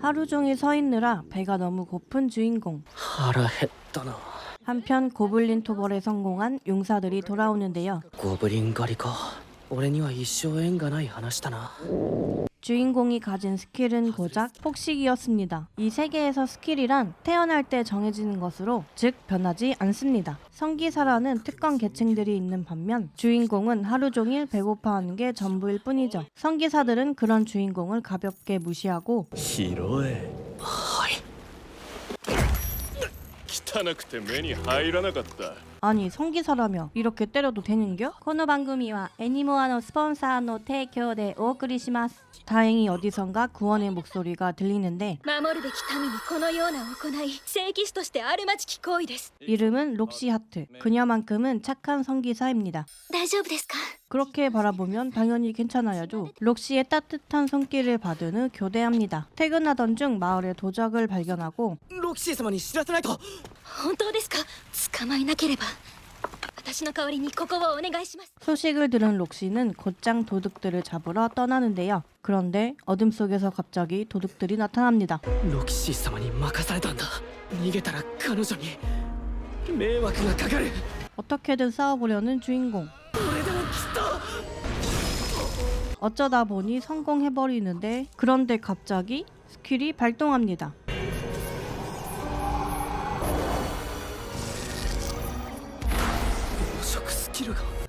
하루 종일 서 있느라 배가 너무 고픈 주인공. 腹減ったな 한편 고블린 토벌에 성공한 용사들이 돌아오는데요. ゴブリン狩りか俺には一生縁がない話だな 주인공이 가진 스킬은 고작 폭식이었습니다. 이 세계에서 스킬이란 태어날 때 정해지는 것으로 즉 변하지 않습니다. 성기사라는 특권 계층들이 있는 반면 주인공은 하루 종일 배고파하는 게 전부일 뿐이죠. 성기사들은 그런 주인공을 가볍게 무시하고 広えはい汚くて目に入らなかった 아니 성기사라며 이렇게 때려도 되는겨? この番組は애니모아의 스폰서の提供でお送りします. 다행히 어디선가 구원의 목소리가 들리는데 守るべき民にこのような行い聖騎士としてあるまじき行為です 이름은 록시 하트. 그녀만큼은 착한 성기사입니다. 大丈夫ですか 그렇게 바라보면 당연히 괜찮아야죠. 록시의 따뜻한 손길을 받은 후 교대합니다. 퇴근하던 중 마을의 도적을 발견하고 ロキシー様に知らせないと本当ですか捕まえなければ私の代わりにここをお願いします 소식을 들은 록시는 곧장 도둑들을 잡으러 떠나는데요. 그런데 어둠 속에서 갑자기 도둑들이 나타납니다. ロキシー様に任されたんだ逃げたら彼女に迷惑がかかる 어떻게든 싸워보려는 주인공. 어쩌다 보니 성공해버리는데 그런데 갑자기 스킬이 발동합니다.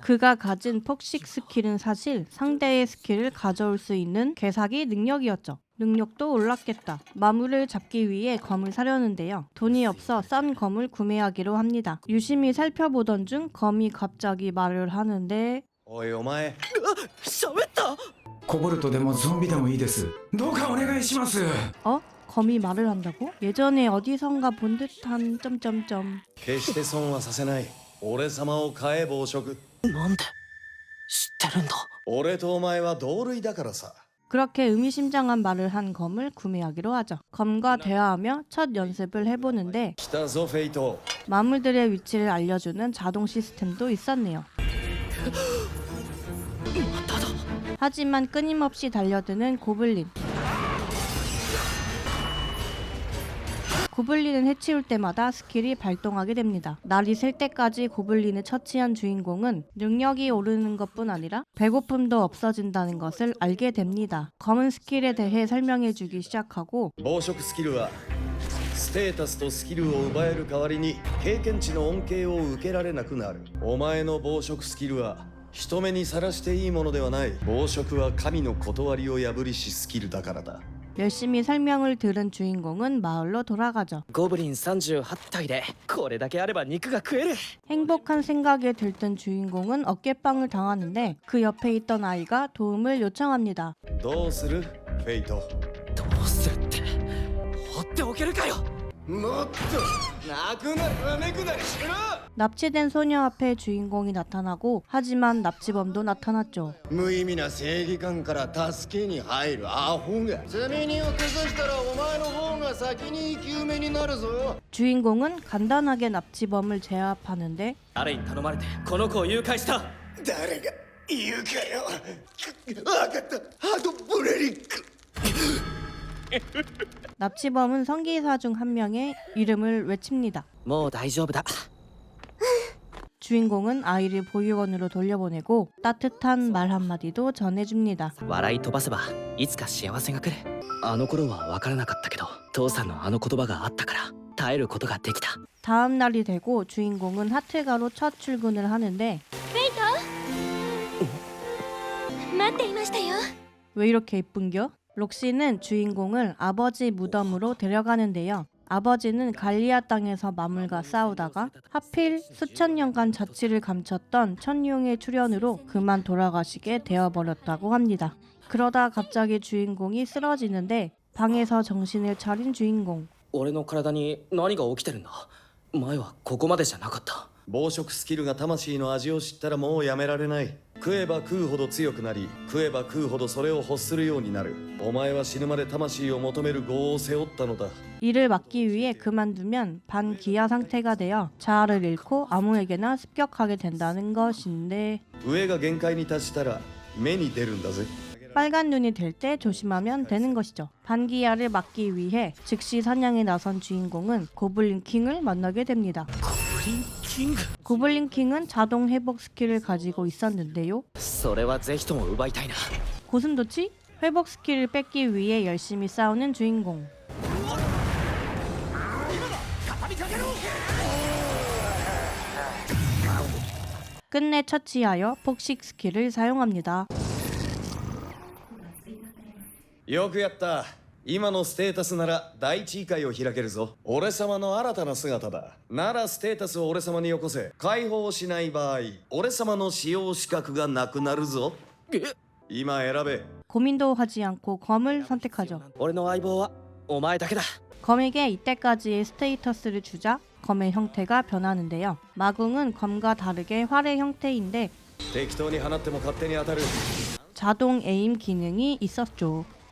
그 그가 가진 폭식 스킬은 사실 상대의 스킬을 가져올 수 있는 개사기 능력이었죠. 능력도 올랐겠다. 마물을 잡기 위해 검을 사려는데요. 돈이 없어 싼 검을 구매하기로 합니다. 유심히 살펴보던 중 검이 갑자기 말을 하는데 おいお前喋った コボルトでもゾンビでもいいですどうかお願いします 어? 검이 말을 한다고? 예전에 어디선가 본 듯한 점점점 決して損はさせない俺様を買え暴食なんで知ってるんだ俺とお前は同類だからさ 그렇게 의미심장한 말을 한 검을 구매하기로 하죠. 검과 대화하며 첫 연습을 해보는데 来たぞフェイト 마물들의 위치를 알려주는 자동 시스템도 있었네요. 하지만 끊임없이 달려드는 고블린. 고블린을 해치울 때마다 스킬이 발동하게 됩니다. 날이 셀 때까지 고블린을 처치한 주인공은 능력이 오르는 것뿐 아니라 배고픔도 없어진다는 것을 알게 됩니다. 검은 스킬에 대해 설명해주기 시작하고 暴食スキルはステータスとスキルを奪える代わりに経験値の恩恵を受けられなくなるお前の暴食スキルは 人目にさらしていいものではない暴食は神の断りを破りしスキルだからだ 열심히 설명을 들은 주인공은 마을로 돌아가죠. ゴブリン38体でこれだけあれば肉が食える 행복한 생각에 들뜬 주인공은 어깨빵을 당하는데 그 옆에 있던 아이가 도움을 요청합니다. どうするフェイトどうするって放っておけるかよ もっと泣くなりわめくなりしろ 납치된 소녀 앞에 주인공이 나타나고 하지만 납치범도 나타났죠. 無意味な正義感から助けに入るアホが罪人を崩したらお前の方が先に生き埋めになるぞ 주인공은 간단하게 납치범을 제압하는데 誰に頼まれてこの子を誘拐した誰が言うかよ分かったハートブレリック 납치범은 성기사 중 한 명의 이름을 외칩니다. もう大丈夫だ 주인공은 아이를 보육원으로 돌려보내고 따뜻한 말 한마디도 전해줍니다. 笑い飛ばせばいつか幸せが来るあの頃は分からなかったけど父さんのあの言葉があったから耐えることができた 다음 날이 되고 주인공은 하트가로 첫 출근을 하는데 待っていましたよ 왜 이렇게 이쁜겨? 록시는 주인공을 아버지 무덤으로 데려가는데요. 아버지는 갈리아 땅에서 마물과 싸우다가 하필 수천 년간 자취를 감췄던 천룡의 출현으로 그만 돌아가시게 되어버렸다고 합니다. 그러다 갑자기 주인공이 쓰러지는데 방에서 정신을 차린 주인공. 俺の体に何が起きてるんだ前はここまでじゃなかった暴食スキルが魂の味を知ったらもうやめられない 食えば食うほど強くなり食えば食うほどそれを欲するようになるお前は死ぬまで魂を求める業を背負ったのだ 이를 막기 위해 그만두면 반기아 상태가 되어 자아를 잃고 아무에게나 습격하게 된다는 것인데 上が限界に達したら目に出るんだぜ 빨간 눈이 될 때 조심하면 되는 것이죠. 반기야를 막기 위해 즉시 사냥에 나선 주인공은 고블린 킹을 만나게 됩니다. ブリン キング 고블린 킹은 자동 회복 스킬을 가지고 있었는데요. それはぜひとも奪いたいな 고슴도치 회복 스킬을 뺏기 위해 열심히 싸우는 주인공. 끝내 처치하여 폭식 스킬을 사용합니다. よくやった 今のステータスなら第一議会を開けるぞ俺様の新たな姿だならステータスを俺様によこせ解放しない場合俺様の使用資格がなくなるぞえ今選べ 고민도 하지 않고 검을 선택하죠. 俺の相棒はお前だけだ 검에게 이때까지의 스테이터스를 주자 검의 형태가 변하는데요. 마궁은 검과 다르게 활의 형태인데 適当に放っても勝手に当たる 자동 에임 기능이 있었죠.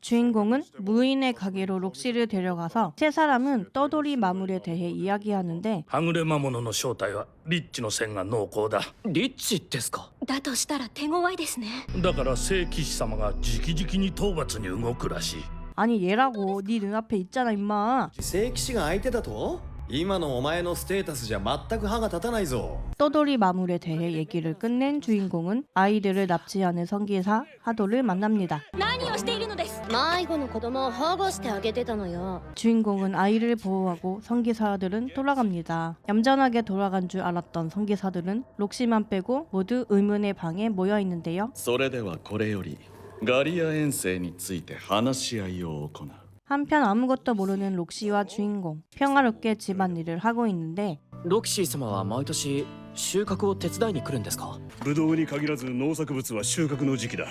주인공은 무인의 가게로 록시를 데려가서 세 사람은 떠돌이 마물에 대해 이야기하는데 はぐれ魔物の正体はリッチの線が濃厚だリッチですかだとしたら手強いですねだから聖騎士様が直々に討伐に動くらしい 아니 얘라고 네 눈앞에 있잖아 임마 聖騎士が相手だと 今のお前のステータスじゃ全く歯が立たないぞ 떠돌이 마물에 대해 얘기를 끝낸 주인공은 아이들을 납치하는 성기사 하도를 만납니다 何をしているのです迷子の子供を保護してあげてたのよ 주인공은 아이를 보호하고 성기사들은 돌아갑니다. 얌전하게 돌아간 줄 알았던 성기사들은 록시만 빼고 모두 의문의 방에 모여 있는데요. それではこれよりガリア遠征について話し合いを行う 한편 아무것도 모르는 록시와 주인공 평화롭게 집안일을 하고 있는데 ロキシー様は毎年収穫を手伝いに来るんですかブドウに限らず農作物は収穫の時期だ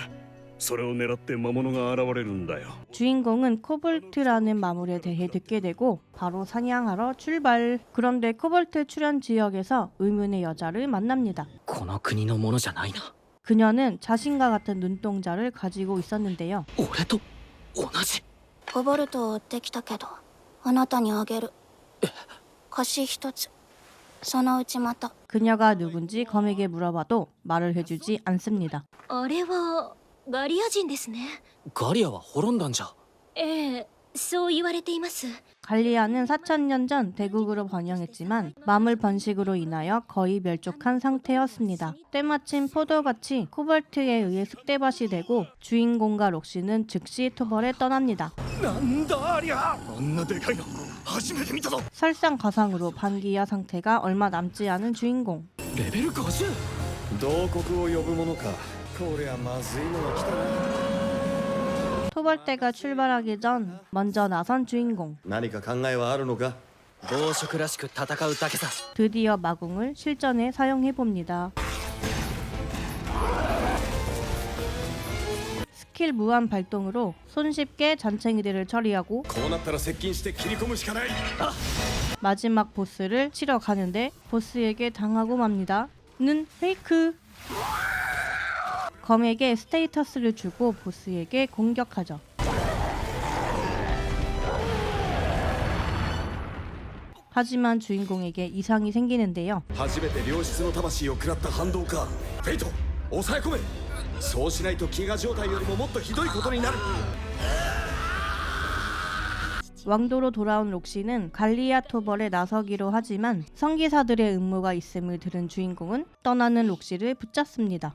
それを狙って魔物が現れるんだよ 주인공은 코볼트라는 마물에 대해 듣게 되고 바로 사냥하러 출발. 그런데 코볼트 출현 지역에서 의문의 여자를 만납니다. この国のものじゃないな 그녀는 자신과 같은 눈동자를 가지고 있었는데요. 俺と同じ コボルトを追ってきたけどあなたにあげる星一つそのうちまた 그녀가 누군지 검에게 물어봐도 말을 해주지 않습니다. あれはガリア人ですねガリアは滅んだんじゃええ そう言われています 갈리아는 4천년 전 대국으로 번영했지만 마물 번식으로 인하여 거의 멸족한 상태였습니다. 때마침 포도밭이 코볼트에 의해 쑥대밭이 되고 주인공과 록시는 즉시 토벌에 떠납니다. なんだありゃあんなでかいの初めて見たぞ 설상가상으로 반기야 상태가 얼마 남지 않은 주인공. レベル 50? 同国を呼ぶものかこりゃまずいのが来たな 토벌대가 출발하기 전 먼저 나선 주인공. 何か考えはあるのか暴食らしく戦うだけさ 드디어 마궁을 실전에 사용해 봅니다. 스킬 무한 발동으로 손쉽게 잔챙이들을 처리하고 こうなったら接近して切り込むしかない 마지막 보스를 치러 가는데 보스에게 당하고 맙니다. 는 페이크. 검에게 스테이터스를 주고 보스에게 공격하죠. 하지만 주인공에게 이상이 생기는데요. 初めて良質の魂を食らった反動かフェイト抑え込めそうしないと飢餓状態よりももっとひどいことになる 왕도로 돌아온 록시는 갈리아 토벌에 나서기로 하지만 성기사들의 음모가 있음을 들은 주인공은 떠나는 록시를 붙잡습니다.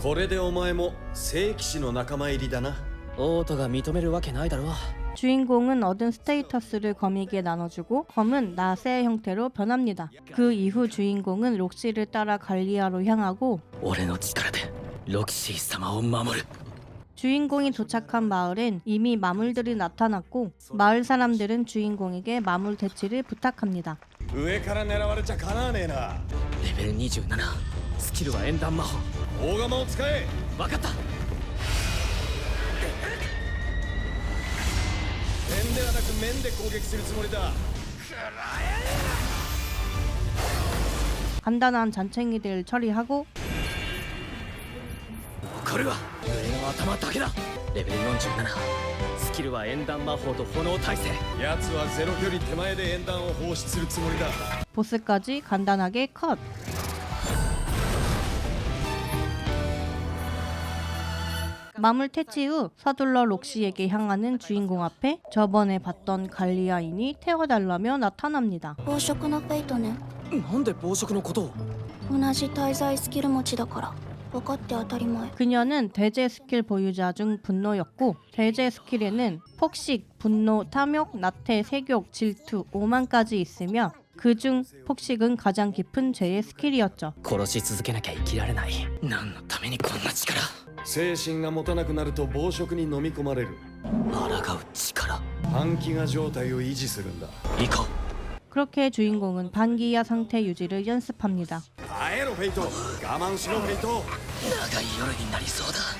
これでお前も聖騎士の仲間入りだなオートが認めるわけないだろ 주인공은 얻은 스테이터스를 거미에게 나눠주고 검은 나세의 형태로 변합니다. 그 이후 주인공은 록시를 따라 갈리아로 향하고 俺の力でロキシー様を守る 주인공이 도착한 마을엔 이미 마물들이 나타났고 마을 사람들은 주인공에게 마물 대치를 부탁합니다. 上から狙われちゃかなわねえなレベル27スキルは演弾魔法 大釜を使え分かった点ではなく面で攻撃するつもりだ 간단한 잔챙이들 처리하고 これは上の頭だけだレベル47スキルは演弾魔法と炎耐性奴はゼロ距離手前で演弾を放出するつもりだ 보스까지 간단하게 컷. 마물 퇴치 후 서둘러 록시에게 향하는 주인공 앞에 저번에 봤던 갈리아인이 태워달라며 나타납니다. 宝飾のフェイトねなんで暴食のことを同じ滞在スキル持ちだから分かって当たり前 그녀는 대제 스킬 보유자 중 분노였고 대제 스킬에는 폭식, 분노, 탐욕, 나태, 세욕, 질투, 오만까지 있으며 그중 폭식은 가장 깊은 죄의 스킬이었죠. 殺し続けなきゃ生きられない何のためにこんな力 精神が持たなくなると暴食に飲み込まれる抗う力半飢餓状態を維持するんだ行こ 그렇게 주인공은 반기야 상태 유지를 연습합니다. 耐えろフェイト我慢しろフェイトう長い夜になりそうだ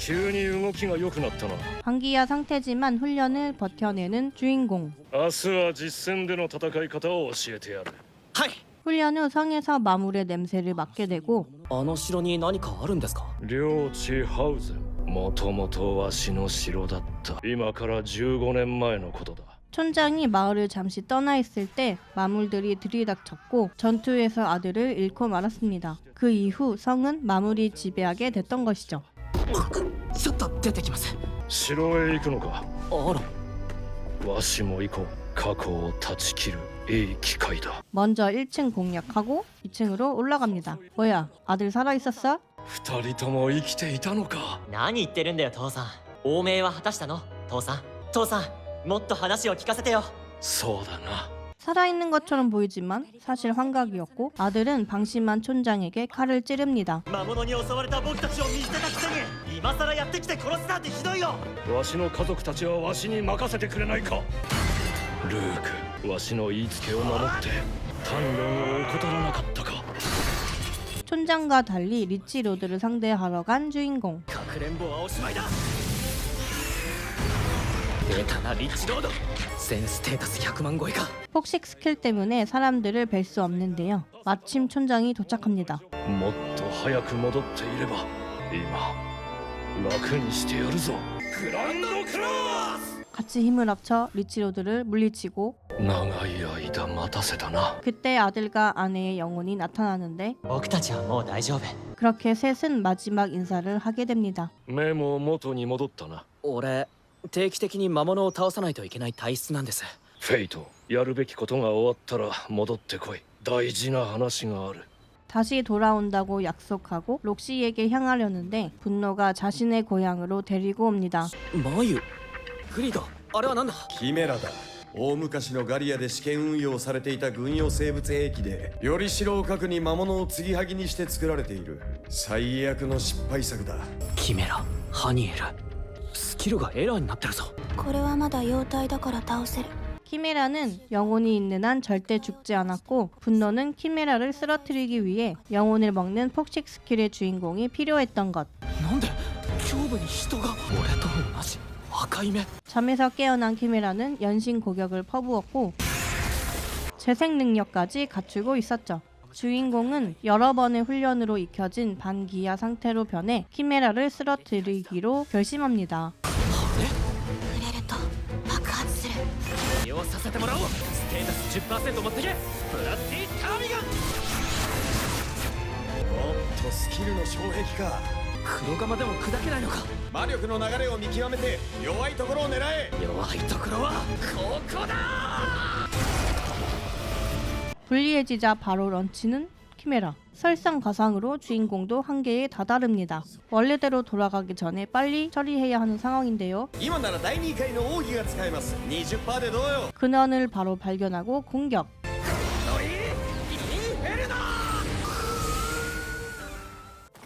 急に動きが良くなったな 반기야 상태지만 훈련을 버텨내는 주인공. 明日は実戦での戦い方を教えてやるはい 훈련 후 성에서 마물의 냄새를 맡게 되고 あの城に何かあるんですか領地ハウゼンもともとわしの城だった今から15年前のことだ 촌장이 마을을 잠시 떠나 있을 때 마물들이 들이닥쳤고 전투에서 아들을 잃고 말았습니다. 그 이후 성은 마물이 지배하게 됐던 것이죠. ちょっと出てきます城へ行くのかあらわしも行こう過去を断ち切るいい機会だ 먼저 1층 공략하고 2층으로 올라갑니다. 뭐야, 아들 살아 있었어? 二人とも生きていたのか何言ってるんだよ父さん亡命は果たしたの父さん父さんもっと話を聞かせてよそうだな 살아있는 것처럼 보이지만 사실 환각이었고 아들은 방심한 촌장에게 칼을 찌릅니다. 촌장과 달리 리치 로드를 상대하러 간 주인공. かくれんぼはおしまいだ出たなリッチロード全ステータス100万超えか 폭식 스킬 때문에 사람들을 뵐 수 없는데요. 마침 촌장이 도착합니다. もっと早く戻っていれば今楽にしてやるぞグランドクロス 같이 힘을 합쳐 리치 로드를 물리치고 長い間待たせたな 그때 아들과 아내의 영혼이 나타나는데 僕たちはもう大丈夫 그렇게 셋은 마지막 인사를 하게 됩니다. 目も元に戻ったな俺 定期的に魔物を倒さないといけない体質なんですフェイトやるべきことが終わったら戻ってこい大事な話がある 다시 돌아온다고 약속하고 록시에게 향하려는데 분노가 자신의 고향으로 데리고 옵니다. マユグリドあれはなんだキメラだ大昔のガリアで試験運用されていた軍用生物兵器でより城を核に魔物を継ぎはぎにして作られている最悪の失敗作だキメラハニエルス キルがエラーになってるぞこれはまだ妖体だから倒せる 키메라는 영혼이 있는 한 절대 죽지 않았고 분노는 키메라를 쓰러뜨리기 위해 영혼을 먹는 폭식 스킬의 주인공이 필요했던 것. なんで胸部に人が俺と同じ赤い目 잠에서 깨어난 키메라는 연신 고격을 퍼부었고 재생 능력까지 갖추고 있었죠. 주인공은 여러 번의 훈련으로 익혀진 반기아 상태로 변해 키메라를 쓰러뜨리기로 결심합니다. 불리해지자 바로 런치는 키메라. 설상가상으로 주인공도 한계에 다다릅니다. 원래대로 돌아가기 전에 빨리 처리해야 하는 상황인데요. 근원을 바로 발견하고 공격.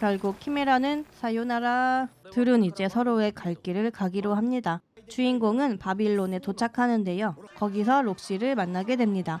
결국 키메라는 사요나라 들은 이제 서로의 갈 길을 가기로 합니다. 주인공은 바빌론에 도착하는데요. 거기서 록시를 만나게 됩니다.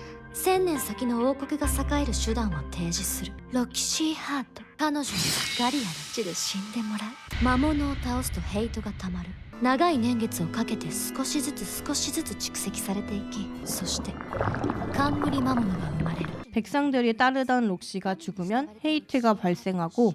1000年先の王国が栄える手段を提示するロキシーハート彼女にはガリアの地で死んでもらう魔物を倒すとヘイトがたまる長い年月をかけて少しずつ少しずつ蓄積されていきそして冠魔物が生まれる 백성들이 따르던 록시가 죽으면 헤이트가 발생하고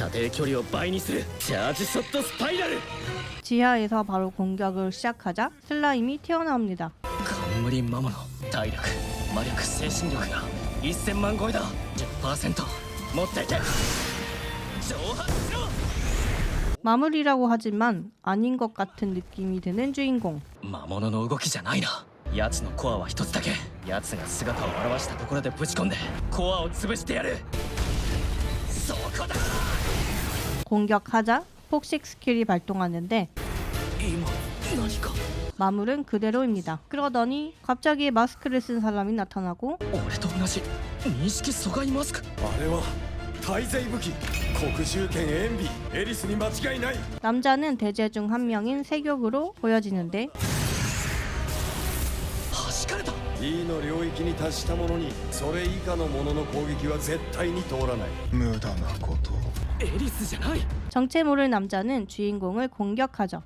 射程距離を倍にするチャージショットスパイラル 지하에서 바로 공격을 시작하자 슬라임이 튀어나옵니다. 冠魔物体力魔力精神力が1000万超えだ10%持っていけ蒸発しろ 마무리라고 하지만 아닌 것 같은 느낌이 드는 주인공. 魔物の動きじゃないな奴のコアは一つだけ奴が姿を現したところでぶち込んでコアを潰してやるそこだ 공격하자 폭식 스킬이 발동하는데 마물은 그대로입니다. 그러더니 갑자기 마스크를 쓴 사람이 나타나고 남자는 대제 중 한 명인 세교부로 보여지는데 E の領域に達した者にそれ以下の者の攻撃は絶対に通らない無駄なことエリスじゃない 정체 모를 남자는 주인공을 공격하죠.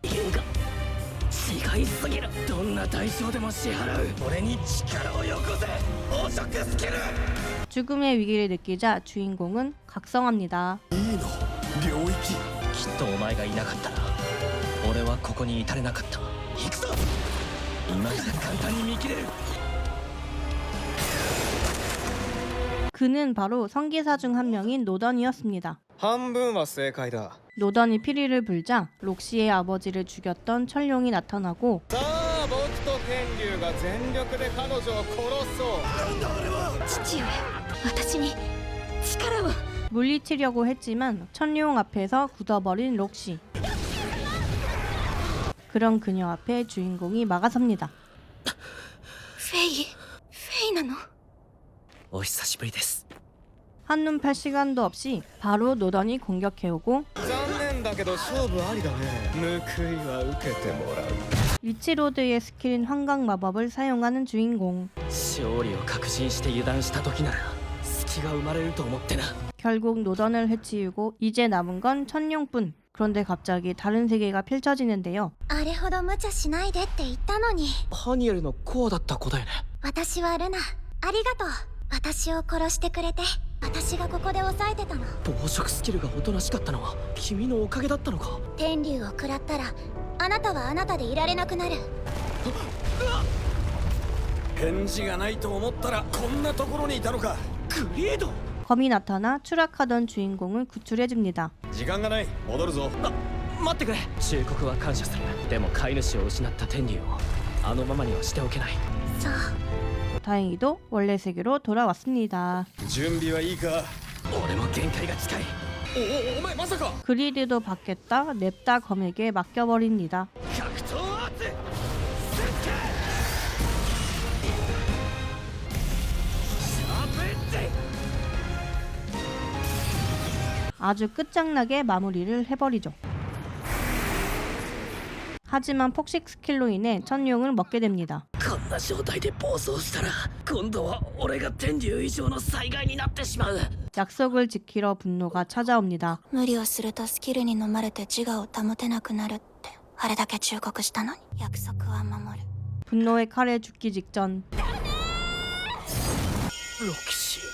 違いすぎるどんな代償でも支払う俺に力をよこせ汚職スキル 죽음의 위기를 느끼자 주인공은 각성합니다. E の領域きっとお前がいなかったら俺はここに至れなかった行くぞ今じゃ簡単に見切れる 그는 바로 성기사 중 한 명인 노던이었습니다. 半分は正解だ 노던이 피리를 불자 록시의 아버지를 죽였던 천룡이 나타나고 さあ僕と天竜が全力で彼女を殺そう父上私に力を 물리치려고 했지만 천룡 앞에서 굳어버린 록시. 그런 그녀 앞에 주인공이 막아섭니다. お久しぶりです 한눈 팔 시간도 없이 바로 노던이 공격해오고 残念だけど勝負ありだね報いは受けてもらう 리치로드의 스킬인 환각 마법을 사용하는 주인공 勝利を確信して油断した時なら隙が生まれると思ってな 결국 노던을 해치우고 이제 남은 건 천룡뿐 그런데 갑자기 다른 세계가 펼쳐지는데요 あれほど無茶しないでって言ったのにハニエルのコアだった子だよね私はルナありがとう 私を殺してくれて私がここで抑えてたの暴食スキルがおとなしかったのは君のおかげだったのか天竜を食らったらあなたはあなたでいられなくなる返事がないと思ったらこんなところにいたのかグリード 검이 나타나 추락하던 주인공을 구출해줍니다 時間がない戻るぞ待ってくれ忠告は感謝するでも飼い主を失った天竜をあのままにはしておけないそう 다행히도 원래 세계로 돌아왔습니다. 준비와 이가. 그리드도 받겠다 냅다 검에게 맡겨버립니다. 아주 끝장나게 마무리를 해버리죠. 하지만 폭식 스킬로 인해 천룡을 먹게 됩니다. こんな状態で暴走したら今度は俺が天竜以上の災害になってしまう 약속을 지키러 분노가 찾아옵니다. 無理をするとスキルに飲まれて自我を保てなくなるってあれだけ忠告したのに約束は守る 분노의 칼에 죽기 직전 ロキシー